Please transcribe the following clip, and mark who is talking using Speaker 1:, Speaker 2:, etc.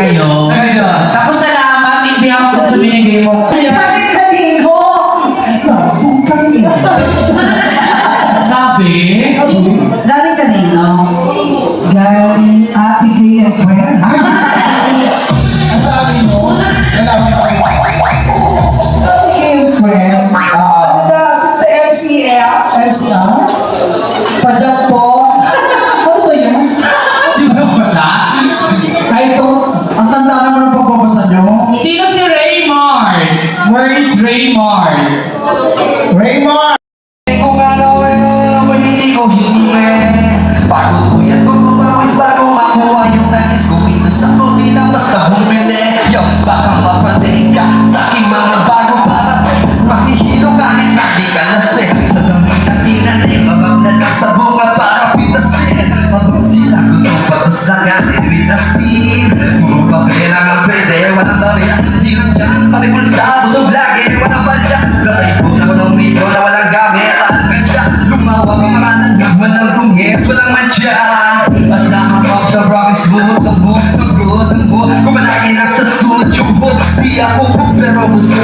Speaker 1: kayo. Ayos. Tapos salamat, hindi ako
Speaker 2: sa binigay mo. Balik
Speaker 1: ka dito! Sabi? Galing kanino? Galing Ate Jay and Fred. Ang sabi mo, alam
Speaker 3: mo, Ate Jay
Speaker 1: and Fred. Ang tanda naman ng pagbabasa nyo.
Speaker 3: Sino si Raymond? Where is Raymond?
Speaker 2: Raymond!
Speaker 4: Kung ano ay alam mo hindi ko hiningi Bago ko yan kumawis bago makuha yung nais ko Minus ako di lang basta bumili Yo, baka mapansin ka sa aking mga bago parating Makihilo kahit na di ka lasing Sa dami na tinanim, mabang na lang sa bunga para pitasin Habang sila gulong patos na galing binasin Papel ang pwede, walang barya Di lang dyan, palikul sa busog lagi, walang balya Gabay ko na walang mito na walang gamit At kanya, lumawa ang mga nagagman ng tungis Walang mancha Asama ko sa rock smooth Ang mood, ang good, ang mood Kung malagi lang sa studio book Di ako pero gusto